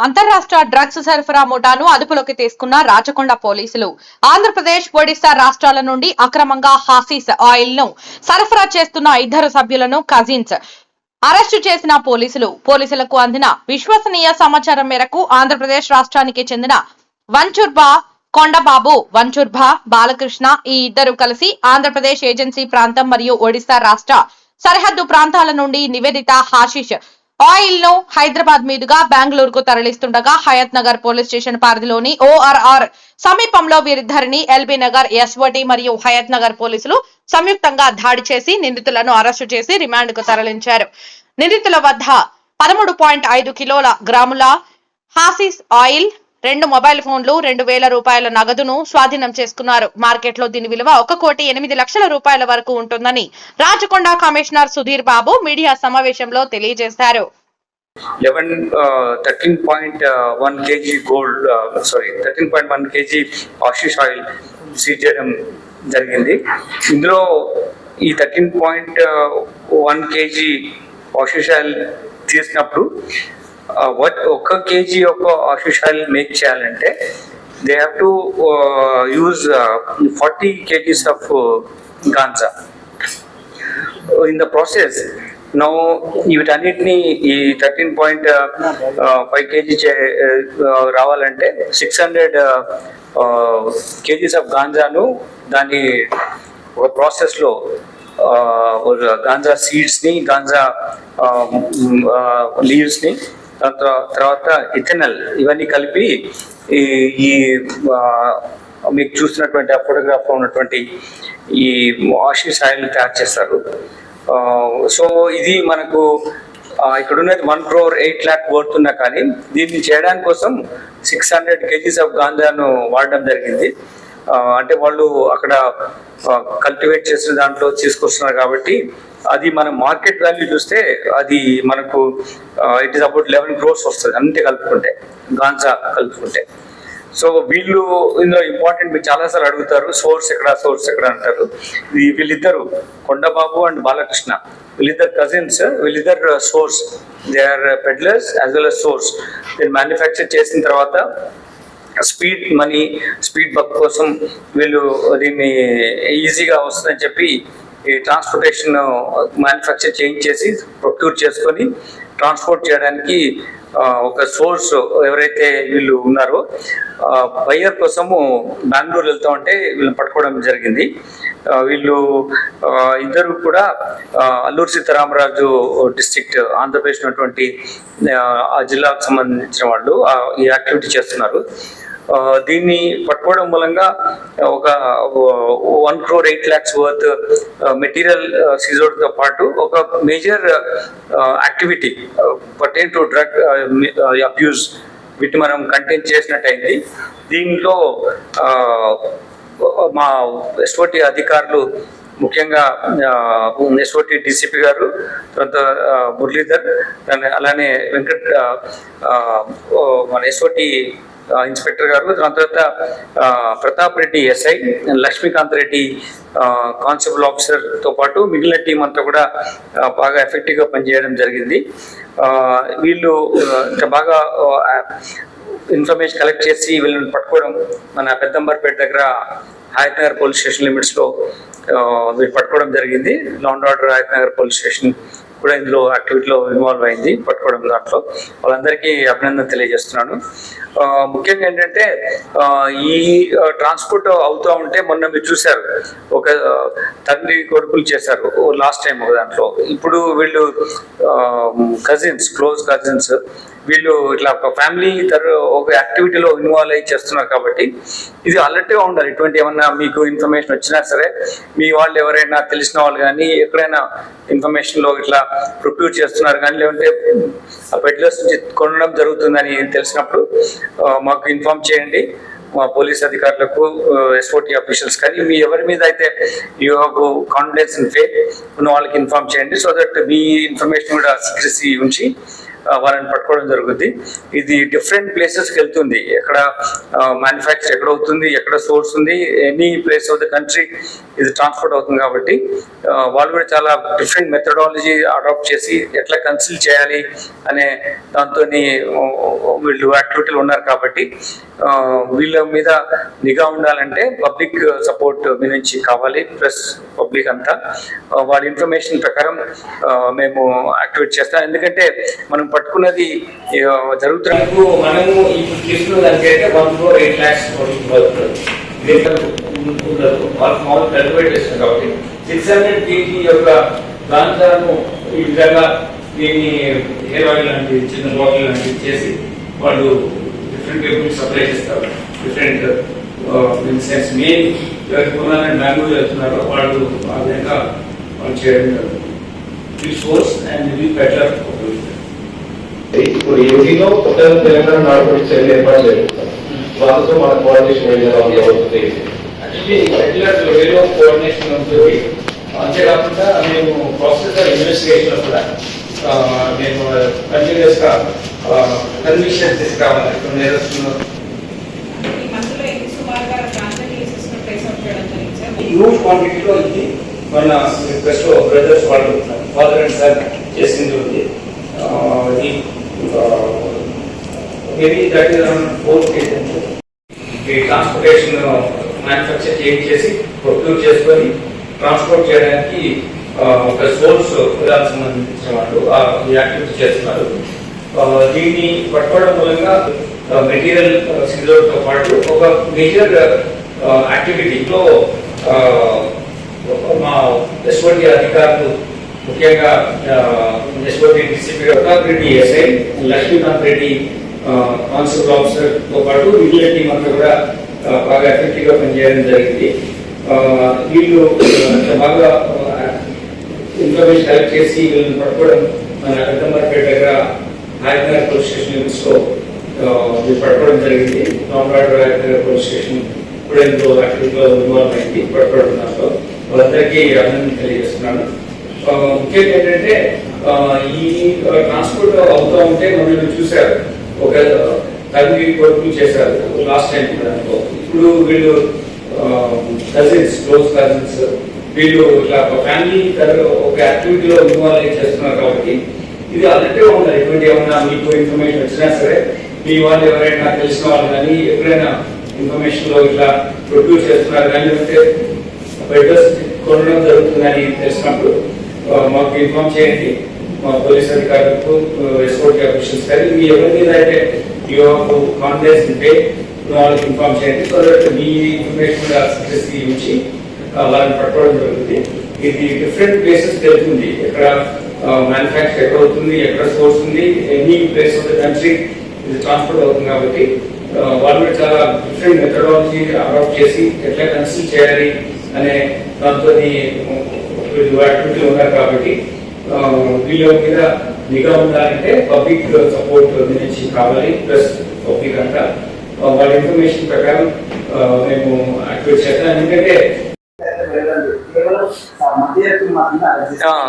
అంతరాష్ట్ర drugs సరఫరా ముఠాను అదుపులోకి తీసుకున్న రాచకొండ పోలీసులు. ఆంధ్రప్రదేశ్ ఒడిశా రాష్ట్రాల నుండి అక్రమంగా హాసీస్ ఆయిల్ను సరఫరా చేస్తున్న ఇద్దరు సభ్యులను కజిన్స్ అరెస్టు చేసిన పోలీసులు. పోలీసులకు అందిన విశ్వసనీయ సమాచారం మేరకు ఆంధ్రప్రదేశ్ రాష్ట్రానికి చెందిన వంచుర్బా కొండబాబు వంచూర్బా బాలకృష్ణ ఈ ఇద్దరు కలిసి ఆంధ్రప్రదేశ్ ఏజెన్సీ ప్రాంతం మరియు ఒడిశా రాష్ట్ర సరిహద్దు ప్రాంతాల నుండి నివేదిత హాషిష్ ఆయిల్ను హైదరాబాద్ మీదుగా బెంగళూరుకు తరలిస్తుండగా హయత్ నగర్ పోలీస్ స్టేషన్ పరిధిలోని ఓఆర్ఆర్ సమీపంలో వీరిద్దరిని ఎల్బీ నగర్ ఎస్ఓటి మరియు హయత్ నగర్ పోలీసులు సంయుక్తంగా దాడి చేసి నిందితులను అరెస్టు చేసి రిమాండ్కు తరలించారు. నిందితుల వద్ద పదమూడు పాయింట్ ఐదు కిలోల గ్రాముల హాసిస్ ఆయిల్ రెండు మొబైల్ ఫోన్లు రెండు వేల రూపాయల నగదును స్వాధీనం చేసుకున్నారు. మార్కెట్లో దీని విలువ ఒక కోటి ఎనిమిది లక్షల రూపాయల వరకు ఉంటుందని రాచకొండ కమిషనర్ సుధీర్ బాబు మీడియా సమావేశంలో తెలియజేశారు. Eleven thirteen point one KG gold sorry thirteen point one KG hashish oil seize చేయడం జరిగింది. ఇందులో ఈ thirteen point one KG hashish oil తీసినప్పుడు what ఒక్క కేజీ ఒక ఆషిష్ మేక్ చేయాలంటే they have to use forty KGs of ganja. In the process no వీటన్నిటిని ఈ థర్టీన్ పాయింట్ ఫైవ్ కేజీ రావాలంటే సిక్స్ హండ్రెడ్ కేజీస్ ఆఫ్ గాంజాను దాని ఒక ప్రాసెస్లో గాంజా సీడ్స్ని గాంజా లీవ్స్ని తర్వాత ఇథెనల్ ఇవన్నీ కలిపి ఈ ఈ మీకు చూసినటువంటి ఆ ఫోటోగ్రాఫ్ ఉన్నటువంటి ఈ ఆషిష్ ఆయిల్ తయారు చేస్తారు. సో ఇది మనకు ఇక్కడ ఉన్నది వన్ క్రోర్ ఎయిట్ ల్యాక్ వర్తున్నా కానీ దీన్ని చేయడానికి కోసం సిక్స్ హండ్రెడ్ కేజీస్ ఆఫ్ గాంజాను వాడడం జరిగింది. అంటే వాళ్ళు అక్కడ కల్టివేట్ చేసిన దాంట్లో తీసుకొస్తున్నారు కాబట్టి అది మన మార్కెట్ వాల్యూ చూస్తే అది మనకు it is about eleven crores వస్తుంది. అంతే కలుపుకుంటే గాంజా కలుపుకుంటే. సో వీళ్ళు ఇందులో ఇంపార్టెంట్ మీరు చాలాసార్లు అడుగుతారు సోర్స్ ఎక్కడ సోర్స్ ఎక్కడ అంటారు. వీళ్ళిద్దరు కొండబాబు అండ్ బాలకృష్ణ. వీళ్ళిద్దరు కజిన్స్ వీళ్ళిద్దరు source they are peddlers as well as source దీన్ని మ్యానుఫ్యాక్చర్ చేసిన తర్వాత స్పీడ్ మనీ స్పీడ్ బక్ కోసం వీళ్ళు దీన్ని ఈజీగా వస్తుందని చెప్పి ఈ ట్రాన్స్పోర్టేషన్ మ్యానుఫ్యాక్చర్ చేయించేసి ప్రొక్యూర్ చేసుకొని ట్రాన్స్పోర్ట్ చేయడానికి uh, ఒక సోర్స్ ఎవరైతే వీళ్ళు ఉన్నారో uh, బయ్యర్ కోసము బెంగళూరు వెళ్తా ఉంటే వీళ్ళని పట్టుకోవడం జరిగింది. Uh, వీళ్ళు ఇద్దరు కూడా అల్లూరు సీతారామరాజు డిస్ట్రిక్ట్ ఆంధ్రప్రదేశ్ ఉన్నటువంటి ఆ, జిల్లాకు సంబంధించిన వాళ్ళు ఈ యాక్టివిటీ చేస్తున్నారు. దీన్ని పట్టుకోవడం మూలంగా ఒక one crore eight lakhs worth material సీజోడ్తో uh, పాటు ఒక major activity pertain to drug abuse వీటిని మనం కంటెంట్ చేసినట్టయింది. దీనిలో uh, మా ఎస్ఓటి అధికారులు ముఖ్యంగా uh, ఎస్ఓటి డిసిపి గారు తర్వాత మురళీధర్ అలానే వెంకట్ మన ఎస్ఓటి ఇన్స్పెక్టర్ గారు. దాని తర్వాత ప్రతాప్ రెడ్డి ఎస్ఐ లక్ష్మీకాంత్ రెడ్డి కానిస్టేబుల్ ఆఫీసర్తో పాటు మిగిలిన టీం అంతా కూడా బాగా ఎఫెక్టివ్గా పనిచేయడం జరిగింది. వీళ్ళు బాగా ఇన్ఫర్మేషన్ కలెక్ట్ చేసి వీళ్ళని పట్టుకోవడం మన పెద్దంబర్పేట దగ్గర హయత్ నగర్ పోలీస్ స్టేషన్ లిమిట్స్లో వీళ్ళు పట్టుకోవడం జరిగింది. Law and order Hayath Nagar police station కూడా ఇందులో యాక్టివిటీలో ఇన్వాల్వ్ అయింది పట్టుకోవడం దాంట్లో. వాళ్ళందరికీ అభినందన తెలియజేస్తున్నాను. ముఖ్యంగా ఏంటంటే ఈ ట్రాన్స్పోర్ట్ అవుతూ ఉంటే మొన్న మీరు చూశారు ఒక తండ్రి కొడుకులు చేశారు లాస్ట్ టైం దాంట్లో. ఇప్పుడు వీళ్ళు కజిన్స్ క్లోజ్ కజిన్స్ వీళ్ళు ఇట్లా ఒక ఫ్యామిలీ ఒక యాక్టివిటీలో ఇన్వాల్వ్ అయ్యి చేస్తున్నారు కాబట్టి ఇది అలర్ట్గా ఉండాలి. ఇటువంటి ఏమన్నా మీకు ఇన్ఫర్మేషన్ వచ్చినా సరే మీ వాళ్ళు ఎవరైనా తెలిసిన వాళ్ళు కానీ ఎక్కడైనా ఇన్ఫర్మేషన్లో ఇట్లా ప్రొక్యూర్ చేస్తున్నారు కానీ లేదంటే ఆ పెడ్లర్స్ నుంచి కొనడం జరుగుతుందని తెలిసినప్పుడు మాకు ఇన్ఫార్మ్ చేయండి. మా పోలీస్ అధికారులకు ఎస్ఓటీ అఫీషియల్స్ కానీ మీ ఎవరి మీద అయితే యూ హ్యావ్ కాన్ఫిడెన్స్ ఇన్ ఫే ఉన్న వాళ్ళకి ఇన్ఫార్మ్ చేయండి. సో దట్ మీ ఇన్ఫర్మేషన్ కూడా సీక్రెసీ ఉంచి వారిని వాళ్ళని పట్టుకోవడం జరుగుతుంది ఇది డిఫరెంట్ ప్లేసెస్కి వెళ్తుంది. ఎక్కడ మ్యానుఫ్యాక్చర్ ఎక్కడ అవుతుంది ఎక్కడ సోర్స్ ఉంది any place of the country ఇది ట్రాన్స్పోర్ట్ అవుతుంది కాబట్టి వాళ్ళు కూడా చాలా డిఫరెంట్ మెథడాలజీ అడాప్ట్ చేసి ఎట్లా కన్సిల్ చేయాలి అనే దాంతో వీళ్ళు యాక్టివిటీలు ఉన్నారు కాబట్టి వీళ్ళ మీద నిఘా ఉండాలంటే పబ్లిక్ సపోర్ట్ మీ నుంచి కావాలి ప్లస్ పబ్లిక్ అంతా. వాళ్ళ ఇన్ఫర్మేషన్ ప్రకారం మేము యాక్టివేట్ చేస్తాం. ఎందుకంటే మనం పట్టుకున్నది జరుగుతున్నప్పుడు మనము ఇప్పుడు తీసుకున్న దానికైతే వన్ ఎయిట్ ల్యాక్స్ కాబట్టి. సిక్స్ హండ్రెడ్ కేజీ యొక్క గాంజాను ఈ విధంగా దీన్ని హెయిర్ ఆయిల్ లాంటి చిన్న బాటిల్ లాంటివి చేసి వాళ్ళు డిఫరెంట్ పీపుల్ సప్లై చేస్తారు. డిఫరెంట్ ఇన్ సెన్స్ మెయిన్ ఎవరికి కొనాలని బెంగళూరు వెళ్తున్నారో వాళ్ళు ఆ విధంగా వాళ్ళు చేయడం జరుగుతుంది. ఈ సోర్స్ అండ్ ఇది బెటర్ ఇప్పుడు ఏపీలో కొత్తగా తెలంగాణ నాడుపడి చర్యలు ఏర్పాటు చేస్తారు. వాళ్ళతో మన కోఆర్డినేషన్ ఏ విధంగా వేలో కోఆర్డినేషన్ ఉంటుంది అంతేకాకుండా మేము ప్రాసెస్ ఆఫ్ ఇన్వెస్టిగేషన్ కూడా ఆ, మేము కంటిన్యూస్గా కన్విషన్ తీసుకురావాలి. సార్? హ్యూజ్ క్వాంటిటీలో ఇది మన రిక్వెస్ట్ బ్రదర్స్ వాళ్ళు ఫాదర్ అండ్ సన్ చేసింది ఉంది. Maybe that is around four ఈ ట్రాన్స్పోర్టేషన్ మ్యానుఫ్యాక్చర్ చేంజ్ చేసి ప్రొక్యూర్ చేసుకొని ట్రాన్స్పోర్ట్ చేయడానికి uh, ఒక సోర్స్ ఉదాహరణ సంబంధించిన వాళ్ళు ఈ యాక్టివిటీ చేస్తున్నారు. Uh, దీన్ని పట్టుకోవడం మూలంగా uh, మెటీరియల్తో పాటు ఒక మేజర్ యాక్టివిటీలో మా ఎస్ఓటి అధికారులు ముఖ్యంగా SOT DCP Pratap Reddy SI Lakshmikanth Reddy constable ఆఫీసర్తో పాటు వీళ్ళ టీం అంతా కూడా బాగా ఎఫెక్టివ్గా పనిచేయడం జరిగింది. వీళ్ళు బాగా ఇన్ఫర్మేషన్ కలెక్ట్ చేసి వీళ్ళని పట్టుకోవడం మన పెద్దమ్మపేట దగ్గర నాయకనగర్ పోలీస్ స్టేషన్ లిమిట్స్లో వీళ్ళు పట్టుకోవడం జరిగింది. రామరాడు నాయకనగర్ పోలీస్ స్టేషన్ కూడా ఇందులో యాక్టివిటీలో ఇన్వాల్వ్ అయింది పట్టుకోవడం దాంట్లో వాళ్ళందరికీ అభినందన తెలియజేస్తున్నాను. ముఖ్యంగా ఏంటంటే ఈ ట్రాన్స్పోర్ట్ అవుతూ ఉంటే మనం చూశారు ఒక తల్లి కొడుకు చేశారు లాస్ట్ టైం కూడా ఇప్పుడు వీళ్ళు కజిన్స్ క్లోజ్ కజిన్స్ వీళ్ళు ఇట్లా ఒక ఫ్యామిలీ ఒక యాక్టివిటీలో ఇన్వాల్వ్ చేస్తున్నారు కాబట్టి ఇది అలర్ట్గా ఉండాలి. ఎటువంటి ఏమైనా మీకు ఇన్ఫర్మేషన్ వచ్చినా సరే మీ వాళ్ళు ఎవరైనా తెలిసిన వాళ్ళు కానీ ఎప్పుడైనా ఇన్ఫర్మేషన్లో ఇట్లా ప్రొడ్యూస్ చేస్తున్నారు కానీ లేకపోతే బెడ్స్ కొనడం జరుగుతుందని తెలిసినప్పుడు మాకు ఇన్ఫార్మ్ చేయండి. మా పోలీస్ అధికారులకు ఎస్పోర్ట్ ఆఫీసర్స్ కానీ మీ ఎవరి మీద అయితే యువకు కాన్ఫిడెన్స్ ఉంటే వాళ్ళకి ఇన్ఫార్మ్ చేయండి. సో దట్ మీ ఇన్ఫర్మేషన్ సక్సెస్ ఉంచి వాళ్ళని పట్టుకోవడం జరుగుతుంది. ఇది డిఫరెంట్ ప్లేసెస్ తెలుస్తుంది ఎక్కడ మ్యానుఫ్యాక్చర్ ఎక్కడ అవుతుంది ఎక్కడ సోర్స్ ఉంది any place of the country ఇది ట్రాన్స్పోర్ట్ అవుతుంది కాబట్టి వాళ్ళు చాలా డిఫరెంట్ మెథడాలజీ అడాప్ట్ చేసి ఎట్లా కన్సిల్ చేయాలి అనే దాంతో యాక్టివిటీ ఉన్నారు కాబట్టి ఆ, వీళ్ళ మీద నిఘా ఉండాలంటే పబ్లిక్ సపోర్ట్ నుంచి కావాలి ప్లస్ పబ్లిక్ అంతా. వాళ్ళ ఇన్ఫర్మేషన్ ప్రకారం మేము యాక్టివేట్ చేస్తాం. ఎందుకంటే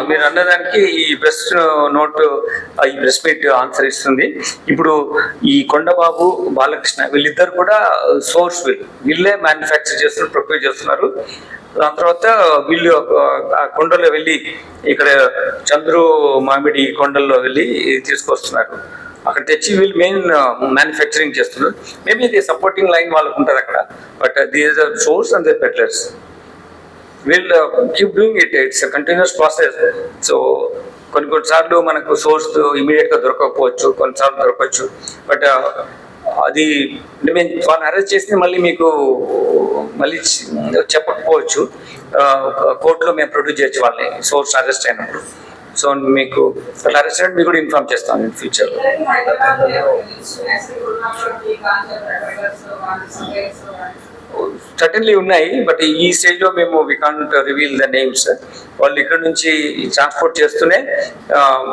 మీరు అన్నదానికి ఈ ప్రెస్ నోట్ ఈ ప్రెస్ మీట్ ఆన్సర్ ఇస్తుంది. ఇప్పుడు ఈ కొండబాబు బాలకృష్ణ వీళ్ళిద్దరు కూడా సోర్స్ వీల్ వీళ్ళే మ్యానుఫ్యాక్చర్ చేస్తున్నారు ప్రొక్యూర్ చేస్తున్నారు. దాని తర్వాత వీళ్ళు ఆ కొండలో వెళ్ళి ఇక్కడ చంద్రు మామిడి కొండల్లో వెళ్ళి తీసుకొస్తున్నారు. అక్కడ తెచ్చి వీళ్ళు మెయిన్ మ్యానుఫ్యాక్చరింగ్ చేస్తున్నారు. మేబీ ఇది సపోర్టింగ్ లైన్ వాళ్ళకు ఉంటుంది అక్కడ. But these are source and the peddlers will keep doing it it's continuous process so కొన్ని కొన్నిసార్లు మనకు సోర్స్ ఇమీడియట్గా దొరకకపోవచ్చు కొన్నిసార్లు దొరకవచ్చు. బట్ uh, అది అంటే మేము వాళ్ళని అరెస్ట్ చేసి మళ్ళీ మీకు మళ్ళీ చెప్పకపోవచ్చు. Uh, కోర్టులో మేము ప్రొడ్యూస్ చేయొచ్చు వాళ్ళని సోర్స్ అరెస్ట్ అయినప్పుడు. సో మీకు అట్లా అరెస్ట్ మీకు కూడా ఇన్ఫార్మ్ చేస్తాను ఇన్ ఫ్యూచర్ సటన్లీ సర్టన్లీ ఉన్నాయి బట్ ఈ స్టేజ్లో మేము we can't reveal the names వాళ్ళు ఇక్కడ నుంచి ట్రాన్స్పోర్ట్ చేస్తూనే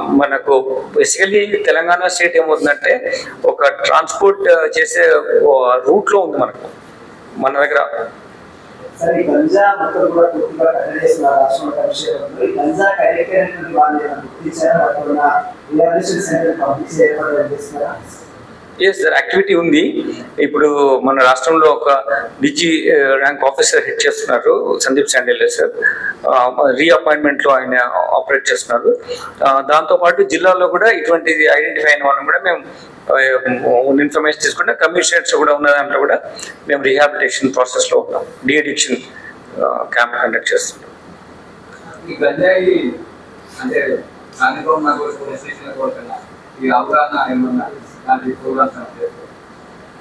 మనకు బేసికలీ తెలంగాణ స్టేట్ ఏమవుతుందంటే ఒక ట్రాన్స్పోర్ట్ చేసే రూట్లో ఉంది మనకు. మన దగ్గర. సరే గంజా మొత్తం కూడా పూర్తిగా కట్టడేసిన రాష్ట్రంలో పరిశీలనలో ఈ గంజా కట్టేటువంటి వాళ్ళు ఏమైనా గుర్తించారా? అక్కడ ఉన్న రిహాబిలిటేషన్ సెంటర్ పంపించి ఏర్పాటు చేస్తున్నారా? ఎస్ సార్ యాక్టివిటీ ఉంది. ఇప్పుడు మన రాష్ట్రంలో ఒక డిజీ ర్యాంక్ ఆఫీసర్ హెడ్ చేస్తున్నారు సందీప్ శాండేలే సార్. రీఅపాయింట్మెంట్లో ఆయన ఆపరేట్ చేస్తున్నారు. దాంతోపాటు జిల్లాలో కూడా ఇటువంటి ఐడెంటిఫై అయిన వాళ్ళని కూడా మేము ఇన్ఫర్మేషన్ తీసుకుంటే కమిషనర్స్ కూడా ఉన్న దాంట్లో కూడా మేము రీహాబిలిటేషన్ ప్రాసెస్లో ఉన్నాం. డి అడిక్షన్ క్యాంప్ కండక్ట్ చేస్తున్నాం.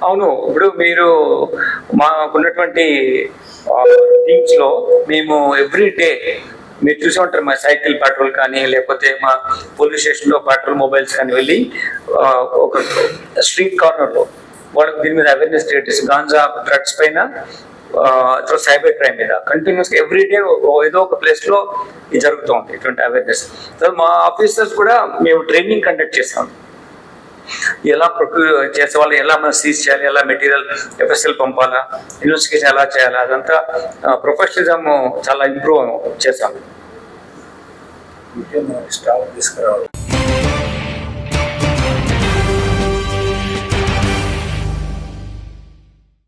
అవును ఇప్పుడు మీరు మాకున్నటువంటి టీమ్స్లో మేము ఎవ్రీ డే మీరు చూసి ఉంటారు మా సైకిల్ పెట్రోల్ కానీ లేకపోతే మా పోలీస్ స్టేషన్లో పెట్రోల్ మొబైల్స్ కానీ వెళ్ళి ఒక స్ట్రీట్ కార్నర్లో వాళ్ళకి దీని మీద అవేర్నెస్ క్రియేట్ చేసి గాంజా డ్రగ్స్ పైన సైబర్ క్రైమ్ మీద కంటిన్యూస్ ఎవ్రీ డే ఏదో ఒక ప్లేస్లో ఇది జరుగుతూ ఉంది ఇటువంటి అవేర్నెస్ మా ఆఫీసర్స్ కూడా మేము ట్రైనింగ్ కండక్ట్ చేస్తాం. ఎలా ప్రొక్యూర్ చేసే ఎలా మనం సీజ్ చేయాలి ఎలా మెటీరియల్ ఎఫ్ఎస్ఎల్ పంపాలా ఇన్వెస్టిగేషన్ ఎలా చేయాలి అదంతా ప్రొఫెషనలిజం చాలా ఇంప్రూవ్ చేసాం స్టాఫ్ తీసుకురావడం.